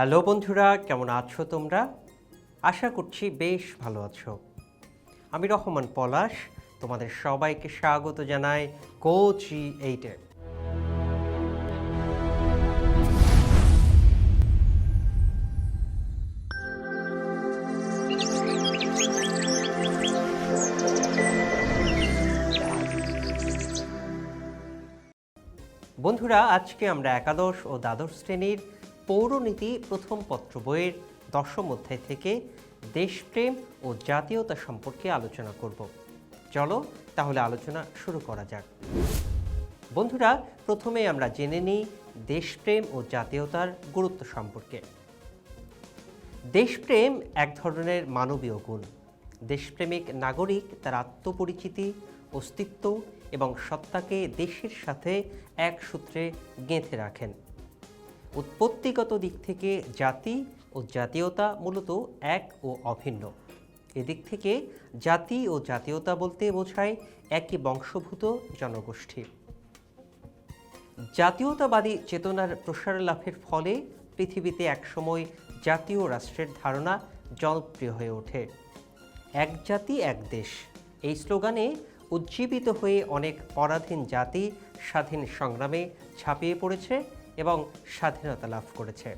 Hello বন্ধুরা, কেমন আছো তোমরা? আশা করছি বেশ ভালো আছো। আমি রহমান পলাশ, তোমাদের সবাইকে স্বাগত জানাই কোচি এইটে। বন্ধুরা, আজকে আমরা একাদশ ও দ্বাদশ শ্রেণির পৌরনীতি প্রথম পত্র বইয়ের দশম অধ্যায় থেকে দেশপ্রেম ও জাতীয়তা সম্পর্কে আলোচনা করব। চলো তাহলে আলোচনা শুরু করা যাক। বন্ধুরা, প্রথমে আমরা জেনে নিই দেশপ্রেম ও জাতীয়তার গুরুত্ব সম্পর্কে। দেশপ্রেম এক ধরনের মানবীয় গুণ। দেশপ্রেমিক নাগরিক তার আত্মপরিচিতি, অস্তিত্ব এবং সত্তাকে দেশের সাথে এক সূত্রে গেঁথে রাখেন। উৎপত্তিগত দিক থেকে জাতি ও জাতীয়তা মূলত এক ও অভিন্ন। এদিক থেকে জাতি ও জাতীয়তা বলতে বোঝায় একই বংশভূত জনগোষ্ঠী। জাতীয়তাবাদী চেতনার প্রসার লাভের ফলে পৃথিবীতে একসময় জাতীয় রাষ্ট্রের ধারণা জনপ্রিয় হয়ে ওঠে। এক জাতি, এক দেশ। এই স্লোগানে উজ্জীবিত হয়ে অনেক পরাধীন জাতি স্বাধীন সংগ্রামে ঝাঁপিয়ে পড়েছে এবং স্বাধীনতা লাভ করেছে।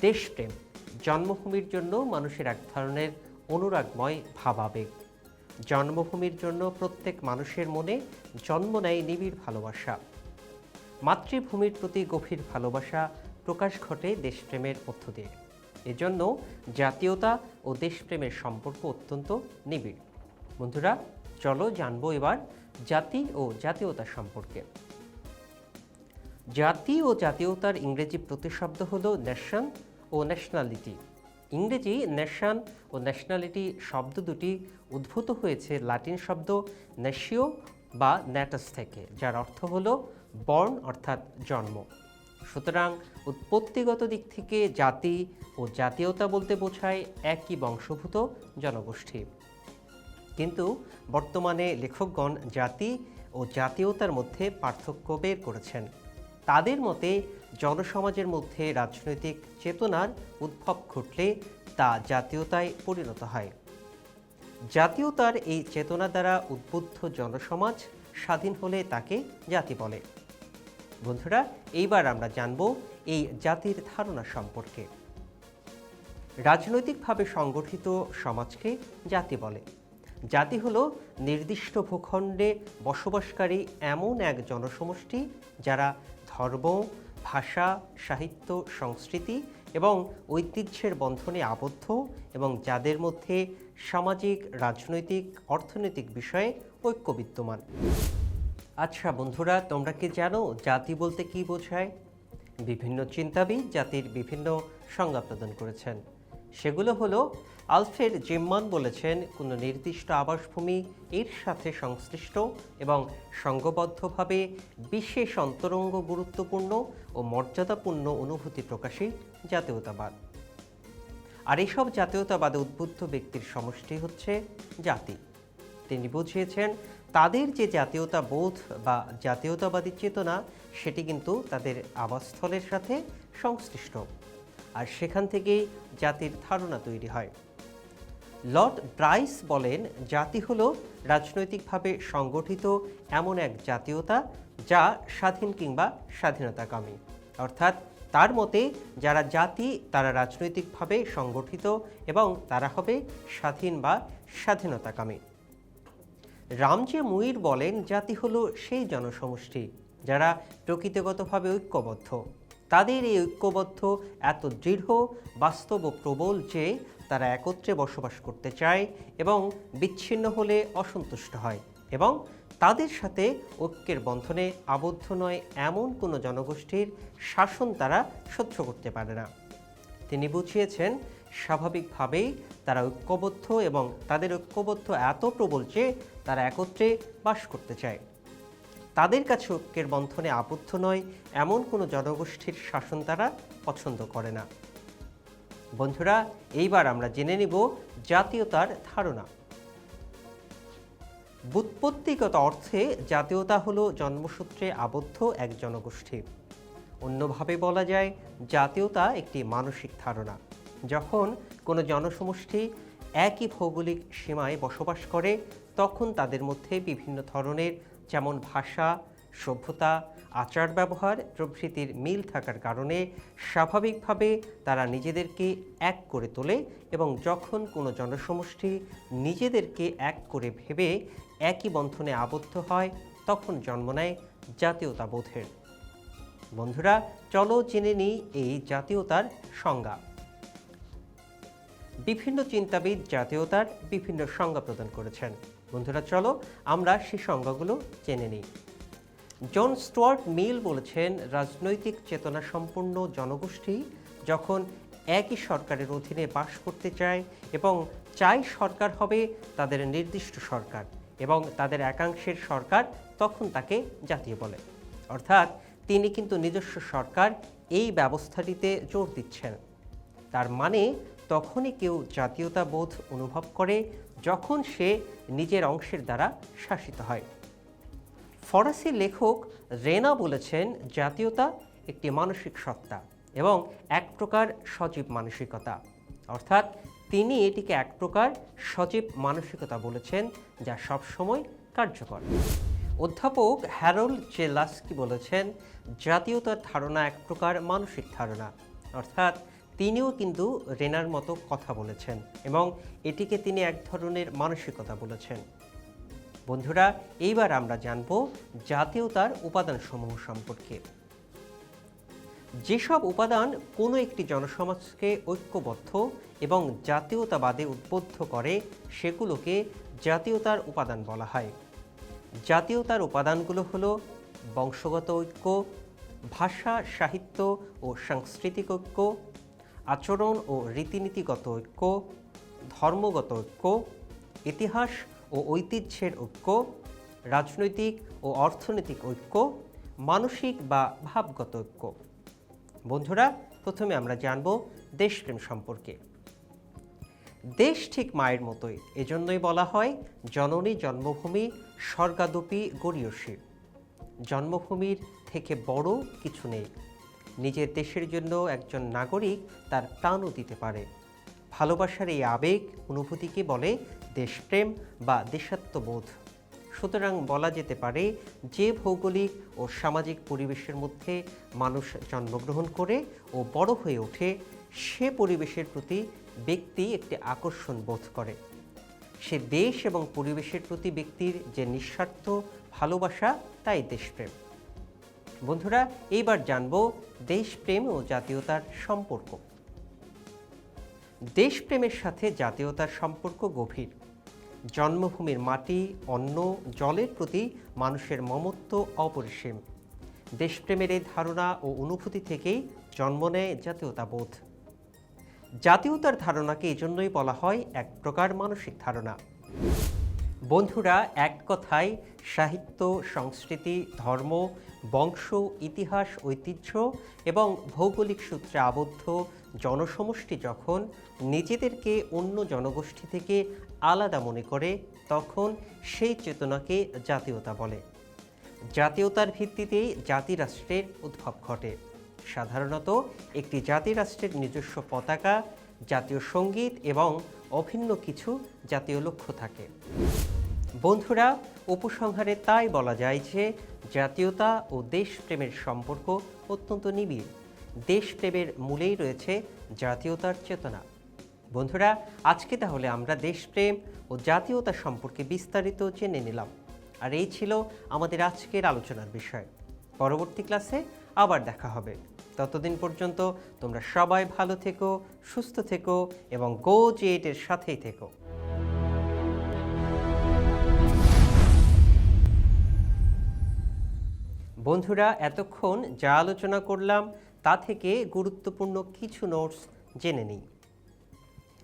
দেশপ্রেম জন্মভূমির জন্য মানুষের এক ধরনের অনুরাগময় ভাবাবেগ। জন্মভূমির জন্য প্রত্যেক মানুষের মনে জন্ম নেয় নিবিড় ভালোবাসা। মাতৃভূমির প্রতি গভীর ভালোবাসা প্রকাশ ঘটে দেশপ্রেমের মধ্য দিয়ে। এজন্য জাতীয়তা ও দেশপ্রেমের সম্পর্ক অত্যন্ত নিবিড়। বন্ধুরা, চলো জানব এবার জাতি ও জাতীয়তা সম্পর্কে। জাতি ও জাতীয়তার ইংরেজি প্রতিশব্দ হলো ন্যাশন ও ন্যাশনালিটি ইংরেজি নেশন ও ন্যাশনালিটি শব্দ দুটি উদ্ভূত হয়েছে লাতিন শব্দ নেশিও বা ন্যাটাস থেকে, যার অর্থ হল বর্ণ অর্থাৎ জন্ম। সুতরাং উৎপত্তিগত দিক থেকে জাতি ও জাতীয়তা বলতে বোঝায় একই বংশভূত জনগোষ্ঠী। কিন্তু বর্তমানে লেখকগণ জাতি ও জাতীয়তার মধ্যে পার্থক্য বের করেছেন। তাদের মতে জনসমাজের মধ্যে রাজনৈতিক চেতনার উদ্ভব ঘটলে তা জাতীয়তায় পরিণত হয়। জাতীয়তার এই চেতনা দ্বারা উদ্বুদ্ধ জনসমাজ স্বাধীন হলে তাকে জাতি বলে। বন্ধুরা, এইবার আমরা জানব এই জাতির ধারণা সম্পর্কে। রাজনৈতিকভাবে সংগঠিত সমাজকে জাতি বলে। জাতি হলো নির্দিষ্ট ভূখণ্ডে বসবাসকারী এমন এক জনসমষ্টি যারা ধর্ম, ভাষা, সাহিত্য, সংস্কৃতি এবং ঐতিহ্যের বন্ধনে আবদ্ধ এবং যাদের মধ্যে সামাজিক, রাজনৈতিক, অর্থনৈতিক বিষয়ে ঐক্য বিদ্যমান আচ্ছা বন্ধুরা, তোমরা কি জানো জাতি বলতে কি বোঝায়? বিভিন্ন চিন্তাবিদ জাতির বিভিন্ন সংজ্ঞা প্রদান করেছেন। সেগুলো হলো আলফ্রেড জিম্মান বলেছেন, কোনো নির্দিষ্ট আবাসভূমি এর সাথে সংশ্লিষ্ট এবং সংঘবদ্ধভাবে বিশেষ অন্তরঙ্গ গুরুত্বপূর্ণ ও মর্যাদাপূর্ণ অনুভূতি প্রকাশই জাতীয়তাবাদ। আর এইসব জাতীয়তাবাদে উদ্বুদ্ধ ব্যক্তির সমষ্টি হচ্ছে জাতি। তিনি বুঝিয়েছেন, তাদের যে জাতীয়তা বোধ বা জাতীয়তাবাদী চেতনা, সেটি কিন্তু তাদের আবাসস্থলের সাথে সংশ্লিষ্ট। আর সেখান থেকেই জাতির ধারণা তৈরি হয়। লর্ড ব্রাইস বলেন, জাতি হলো রাজনৈতিকভাবে সংগঠিত এমন এক জাতীয়তা যা স্বাধীন কিংবা স্বাধীনতাকামী। অর্থাৎ তার মতে, যারা জাতি, তারা রাজনৈতিকভাবে সংগঠিত এবং তারা হবে স্বাধীন বা স্বাধীনতাকামী। রামজে মুইর বলেন, জাতি হলো সেই জনসমষ্টি যারা প্রকৃতিগতভাবে ঐক্যবদ্ধ। তাদের এই ঐক্যবদ্ধ এত দৃঢ়, বাস্তব ও প্রবল যে তারা একত্রে বসবাস করতে চায় এবং বিচ্ছিন্ন হলে অসন্তুষ্ট হয় এবং তাদের সাথে ঐক্যের বন্ধনে আবদ্ধ নয় এমন কোনো জনগোষ্ঠীর শাসন তারা সহ্য করতে পারে না। তিনি বুঝিয়েছেন, স্বাভাবিকভাবেই তারা ঐক্যবদ্ধ এবং তাদের ঐক্যবদ্ধ এত প্রবল যে তারা একত্রে বাস করতে চায়। তাদের কাছে ঐক্যের বন্ধনে আবদ্ধ নয়, এমন কোনো জনগোষ্ঠীর শাসন তারা পছন্দ করে না। বন্ধুরা, এইবার আমরা জেনে নিব জাতীয়তার ধারণা। বুৎপত্তিগত অর্থে জাতীয়তা হলো জন্মসূত্রে আবদ্ধ এক জনগোষ্ঠী। অন্যভাবে বলা যায়, জাতীয়তা একটি মানসিক ধারণা, যখন কোনো জনসমষ্টি একই ভৌগোলিক সীমায় বসবাস করে, তখন তাদের মধ্যে বিভিন্ন ধরনের যেমন ভাষা, সভ্যতা, আচার ব্যবহার, প্রভৃতির মিল থাকার কারণে স্বাভাবিকভাবে তারা নিজেদেরকে এক করে তোলে এবং যখন কোনো জনসমষ্টি নিজেদেরকে এক করে ভেবে একই বন্ধনে আবদ্ধ হয়, তখন জন্ম নেয় জাতীয়তাবোধের। বন্ধুরা, চলো জেনে নিই এই জাতীয়তার সংজ্ঞা। বিভিন্ন চিন্তাবিদ জাতীয়তার বিভিন্ন সংজ্ঞা প্রদান করেছেন। বন্ধুরা, চলো আমরা সেই সংজ্ঞাগুলো জেনে নিই। জন স্টুয়ার্ট মিল বলেছেন, রাজনৈতিক চেতনা সম্পন্ন জনগোষ্ঠী যখন একই সরকারের অধীনে বাস করতে চায় এবং চাই সরকার হবে তাদের নির্দিষ্ট সরকার এবং তাদের একাংশের সরকার তখন তাকে জাতীয় বলে। অর্থাৎ তিনি কিন্তু নিজস্ব সরকার এই ব্যবস্থাটিতে জোর দিচ্ছেন। তার মানে তখনই কেউ জাতীয়তাবোধ অনুভব করে যখন সে নিজের অংশের দ্বারা শাসিত হয়। ফরাসি লেখক রেনা বলেছেন, জাতীয়তা একটি মানসিক সত্তা এবং এক প্রকার সজীব মানসিকতা। অর্থাৎ তিনি এটিকে এক প্রকার সজীব মানসিকতা বলেছেন, যা সবসময় কার্যকর। অধ্যাপক হ্যারোল্ড জেলাস্কি বলেছেন, জাতীয়তার ধারণা এক প্রকার মানসিক ধারণা। অর্থাৎ তিনিও কিন্তু রেনার মতো কথা বলেছেন এবং এটিকে তিনি এক ধরনের মানসিকতা বলেছেন। বন্ধুরা, এইবার আমরা জানব জাতীয়তার উপাদানসমূহ সম্পর্কে। যেসব উপাদান কোনো একটি জনসমাজকে ঐক্যবদ্ধ এবং জাতীয়তাবাদে উদ্বুদ্ধ করে, সেগুলোকে জাতীয়তার উপাদান বলা হয়। জাতীয়তার উপাদানগুলো হলো বংশগত ঐক্য, ভাষা, সাহিত্য ও সাংস্কৃতিক ঐক্য আচরণ ও রীতিনীতিগত ঐক্য, ধর্মগত ঐক্য, ইতিহাস ও ঐতিহ্যের ঐক্য, রাজনৈতিক ও অর্থনৈতিক ঐক্য, মানসিক বা ভাবগত ঐক্য। বন্ধুরা, প্রথমে আমরা জানব দেশপ্রেম সম্পর্কে। দেশ ঠিক মায়ের মতোই, এজন্যই বলা হয় জননী জন্মভূমি স্বর্গাদপি গড়িয়সী। জন্মভূমির থেকে বড় কিছু নেই। নিজের দেশের জন্য একজন নাগরিক তার প্রাণও দিতে পারে। ভালোবাসার এই আবেগ অনুভূতিকে বলে দেশপ্রেম বা দেশাত্মবোধ। সুতরাং বলা যেতে পারে যে ভৌগোলিক ও সামাজিক পরিবেশের মধ্যে মানুষ জন্মগ্রহণ করে ও বড় হয়ে ওঠে, সে পরিবেশের প্রতি ব্যক্তি একটি আকর্ষণ বোধ করে। সে দেশ এবং পরিবেশের প্রতি ব্যক্তির যে নিঃস্বার্থ ভালোবাসা, তাই দেশপ্রেম। বন্ধুরা, এইবার জানব দেশপ্রেম ও জাতীয়তার সম্পর্ক। দেশপ্রেমের সাথে জাতীয়তার সম্পর্ক গভীর। জন্মভূমির মাটি, অন্ন, জলের প্রতি মানুষের মমত্ব অপরিসীম। দেশপ্রেমের এই ধারণা ও অনুভূতি থেকেই জন্ম নেয় জাতীয়তাবোধ। জাতীয়তার ধারণাকে এজন্যই বলা হয় এক প্রকার মানসিক ধারণা। বন্ধুরা, এক কথায় সাহিত্য, সংস্কৃতি, ধর্ম, বংশ, ইতিহাস, ঐতিহ্য এবং ভৌগোলিক সূত্রে আবদ্ধ জনসমষ্টি যখন নিজেদেরকে অন্য জনগোষ্ঠী থেকে আলাদা মনে করে, তখন সেই চেতনাকে জাতীয়তা বলে। জাতীয়তার ভিত্তিতেই জাতিরাষ্ট্রের উদ্ভব ঘটে। সাধারণত একটি জাতিরাষ্ট্রের নিজস্ব পতাকা, জাতীয় সংগীত এবং অভিন্ন কিছু জাতীয় লক্ষ্য থাকে। বন্ধুরা, উপসংহারে তাই বলা যায় যে জাতীয়তা ও দেশপ্রেমের সম্পর্ক অত্যন্ত নিবিড়। দেশপ্রেমের মূলেই রয়েছে জাতীয়তার চেতনা। বন্ধুরা, আজকে তাহলে আমরা দেশপ্রেম ও জাতীয়তা সম্পর্কে বিস্তারিত জেনে নিলাম। আর এই ছিল আমাদের আজকের আলোচনার বিষয়। পরবর্তী ক্লাসে আবার দেখা হবে। ততদিন পর্যন্ত তোমরা সবাই ভালো থেকো, সুস্থ থেকো এবং গো জেটের সাথেই থেকো। বন্ধুরা, এতক্ষণ যা আলোচনা করলাম তা থেকে গুরুত্বপূর্ণ কিছু নোটস জেনে নিই।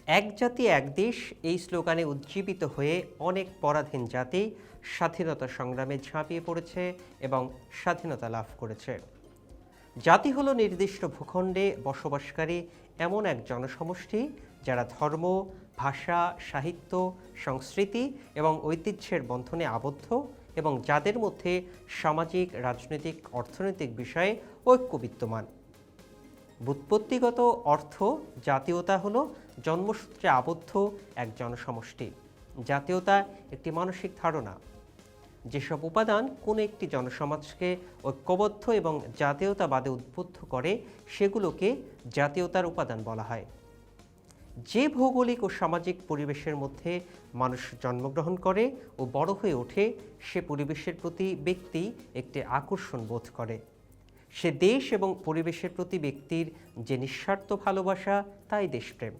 এক জাতি, এক দেশ এই স্লোগানে উজ্জীবিত হয়ে অনেক পরাধীন জাতি স্বাধীনতা সংগ্রামে ঝাঁপিয়ে পড়েছে এবং স্বাধীনতা লাভ করেছে। জাতি হলো নির্দিষ্ট ভূখণ্ডে বসবাসকারী এমন এক জনসমষ্টি যারা ধর্ম, ভাষা, সাহিত্য, সংস্কৃতি এবং ঐতিহ্যের বন্ধনে আবদ্ধ এবং যাদের মধ্যে সামাজিক, রাজনৈতিক, অর্থনৈতিক বিষয়ে ঐক্য বিদ্যমান বুৎপত্তিগত অর্থ জাতীয়তা হলো জন্মসূত্রে আবদ্ধ এক জনসমষ্টি। জাতীয়তা একটি মানসিক ধারণা। যেসব উপাদান কোনো একটি জনসমাজকে ঐক্যবদ্ধ এবং জাতীয়তাবাদে উদ্বুদ্ধ করে, সেগুলোকে জাতীয়তার উপাদান বলা হয়। যে ভৌগোলিক ও সামাজিক পরিবেশের মধ্যে মানুষ জন্মগ্রহণ করে ও বড় হয়ে ওঠে, সে পরিবেশের প্রতি ব্যক্তি একটি আকর্ষণ বোধ করে। সে দেশ এবং পরিবেশের প্রতি ব্যক্তির যে নিঃস্বার্থ ভালোবাসা, তাই দেশপ্রেম।